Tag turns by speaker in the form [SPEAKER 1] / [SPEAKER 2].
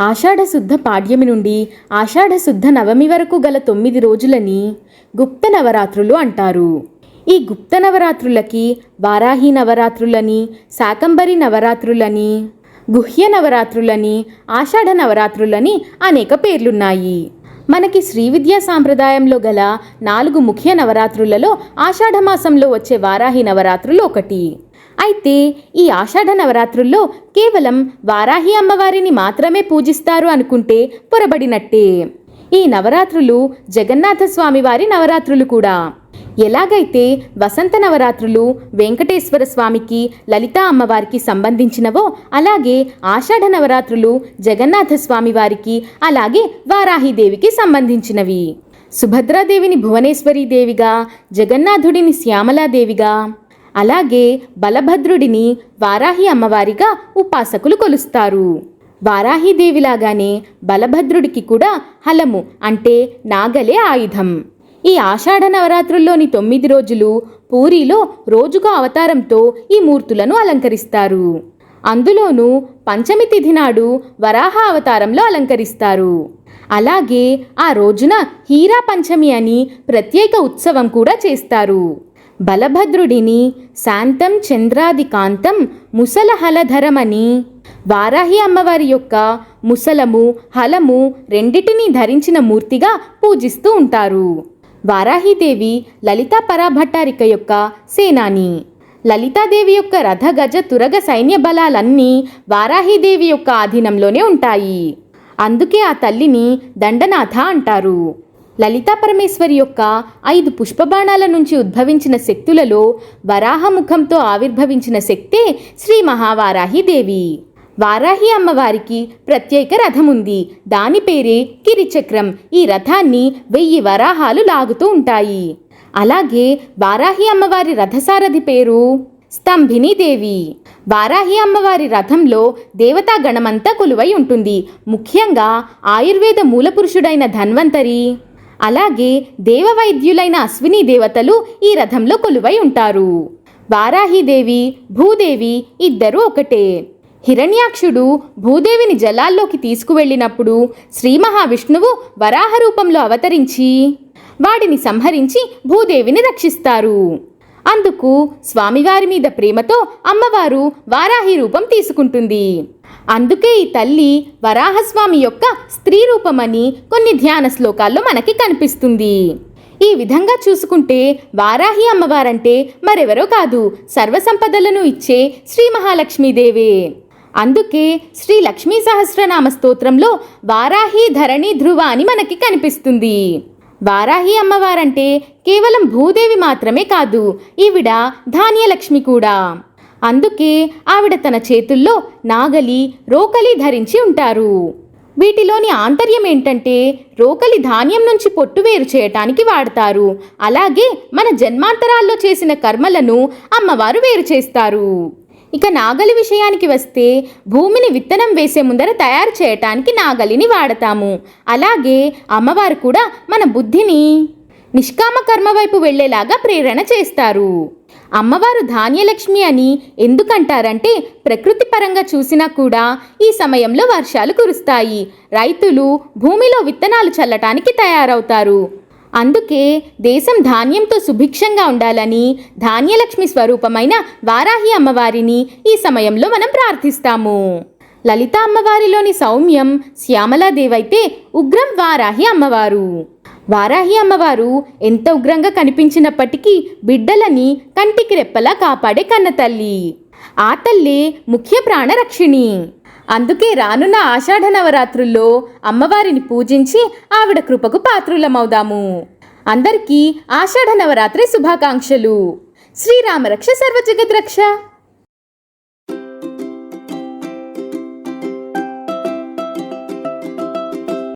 [SPEAKER 1] ఆషాఢశుద్ధ పాడ్యమి నుండి ఆషాఢశుద్ధ నవమి వరకు గల తొమ్మిది రోజులని గుప్త నవరాత్రులు అంటారు. ఈ గుప్త నవరాత్రులకి వారాహి నవరాత్రులని శాకంబరి నవరాత్రులని గుహ్య నవరాత్రులని ఆషాఢ నవరాత్రులని అనేక పేర్లున్నాయి. మనకి శ్రీ విద్యా సాంప్రదాయంలో గల నాలుగు ముఖ్య నవరాత్రులలో ఆషాఢమాసంలో వచ్చే వారాహి నవరాత్రులు ఒకటి. అయితే ఈ ఆషాఢ నవరాత్రుల్లో కేవలం వారాహి అమ్మవారిని మాత్రమే పూజిస్తారు అనుకుంటే పొరబడినట్టే. ఈ నవరాత్రులు జగన్నాథ నవరాత్రులు కూడా. ఎలాగైతే వసంత నవరాత్రులు వెంకటేశ్వర స్వామికి లలితా అమ్మవారికి సంబంధించినవో అలాగే ఆషాఢ నవరాత్రులు జగన్నాథ స్వామి వారికి అలాగే వారాహిదేవికి సంబంధించినవి. సుభద్రాదేవిని భువనేశ్వరి దేవిగా జగన్నాథుడిని శ్యామలాదేవిగా అలాగే బలభద్రుడిని వారాహి అమ్మవారిగా ఉపాసకులు కొలుస్తారు. వారాహిదేవిలాగానే బలభద్రుడికి కూడా హలము అంటే నాగలే ఆయుధం. ఈ ఆషాఢ నవరాత్రుల్లోని తొమ్మిది రోజులు పూరిలో రోజుకు అవతారంతో ఈ మూర్తులను అలంకరిస్తారు. అందులోనూ పంచమి తిథి నాడు వరాహ అవతారంలో అలంకరిస్తారు. అలాగే ఆ రోజున హీరా పంచమి అని ప్రత్యేక ఉత్సవం కూడా చేస్తారు. బలభద్రుడిని శాంతం చంద్రాదికాంతం ముసలహలధరమని. వారాహి అమ్మవారి యొక్క ముసలము హలము రెండిటిని ధరించిన మూర్తిగా పూజిస్తూ ఉంటారు. వారాహిదేవి లలితా పరాభట్టారిక యొక్క సేనాని. లలితాదేవి యొక్క రథ గజ తురగ సైన్య బలాలన్నీ వారాహిదేవి యొక్క ఆధీనంలోనే ఉంటాయి. అందుకే ఆ తల్లిని దండనాథ అంటారు. లలితా పరమేశ్వరి యొక్క ఐదు పుష్పబాణాల నుంచి ఉద్భవించిన శక్తులలో వరాహముఖంతో ఆవిర్భవించిన శక్తే శ్రీ మహావారాహి దేవి. వారాహి అమ్మవారికి ప్రత్యేక రథం ఉంది దాని పేరే కిరిచక్రం ఈ రథాన్ని వెయ్యి వరాహాలు లాగుతూ ఉంటాయి. అలాగే వారాహి అమ్మవారి రథసారథి పేరు స్తంభిని దేవి. వారాహి అమ్మవారి రథంలో దేవతా గణమంతా కొలువై ఉంటుంది. ముఖ్యంగా ఆయుర్వేద మూలపురుషుడైన ధన్వంతరి అలాగే దేవవైద్యులైన అశ్విని దేవతలు ఈ రథంలో కొలువై ఉంటారు. వారాహిదేవి భూదేవి ఇద్దరూ ఒకటే. హిరణ్యాక్షుడు భూదేవిని జలాల్లోకి తీసుకువెళ్ళినప్పుడు శ్రీ మహావిష్ణువు వరాహ రూపంలో అవతరించి వాడిని సంహరించి భూదేవిని రక్షిస్తారు. అందుకు స్వామివారి మీద ప్రేమతో అమ్మవారు వారాహి రూపం తీసుకుంటుంది. అందుకే ఈ తల్లి వరాహస్వామి యొక్క స్త్రీ రూపమని కొన్ని ధ్యాన శ్లోకాల్లో మనకి కనిపిస్తుంది. ఈ విధంగా చూసుకుంటే వారాహి అమ్మవారంటే మరెవరో కాదు సర్వసంపదలను ఇచ్చే శ్రీ మహాలక్ష్మీదేవే. అందుకే శ్రీ లక్ష్మీ సహస్రనామ స్తోత్రంలో వారాహి ధరణి ధ్రువ అని మనకి కనిపిస్తుంది. వారాహి అమ్మవారంటే కేవలం భూదేవి మాత్రమే కాదు ఈవిడ ధాన్యలక్ష్మి కూడా. అందుకే ఆవిడ తన చేతుల్లో నాగలి రోకలి ధరించి ఉంటారు. వీటిలోని ఆంతర్యం ఏంటంటే రోకలి ధాన్యం నుంచి పొట్టు వేరు చేయటానికి వాడతారు. అలాగే మన జన్మాంతరాల్లో చేసిన కర్మలను అమ్మవారు వేరు చేస్తారు. ఇక నాగలి విషయానికి వస్తే భూమిని విత్తనం వేసే ముందర తయారు చేయటానికి నాగలిని వాడతాము. అలాగే అమ్మవారు కూడా మన బుద్ధిని నిష్కామ కర్మ వైపు వెళ్ళేలాగా ప్రేరణ చేస్తారు. అమ్మవారు ధాన్యలక్ష్మి అని ఎందుకంటారంటే ప్రకృతి పరంగా చూసినా కూడా ఈ సమయంలో వర్షాలు కురుస్తాయి. రైతులు భూమిలో విత్తనాలు చల్లటానికి తయారవుతారు. అందుకే దేశం ధాన్యంతో సుభిక్షంగా ఉండాలని ధాన్యలక్ష్మి స్వరూపమైన వారాహి అమ్మవారిని ఈ సమయంలో మనం ప్రార్థిస్తాము. లలిత అమ్మవారిలోని సౌమ్యం శ్యామలాదేవైతే ఉగ్రం వారాహి అమ్మవారు. వారాహి అమ్మవారు ఎంత ఉగ్రంగా కనిపించినప్పటికీ బిడ్డలని కంటికి రెప్పలా కాపాడే కన్నతల్లి. ఆ తల్లే ముఖ్య ప్రాణరక్షిణి. అందుకే రానున్న ఆషాఢ నవరాత్రుల్లో అమ్మవారిని పూజించి ఆవిడ కృపకు పాత్రులమవుదాము. అందరికీ ఆషాఢ నవరాత్రి శుభాకాంక్షలు. శ్రీరామరక్ష సర్వజగద్రక్ష.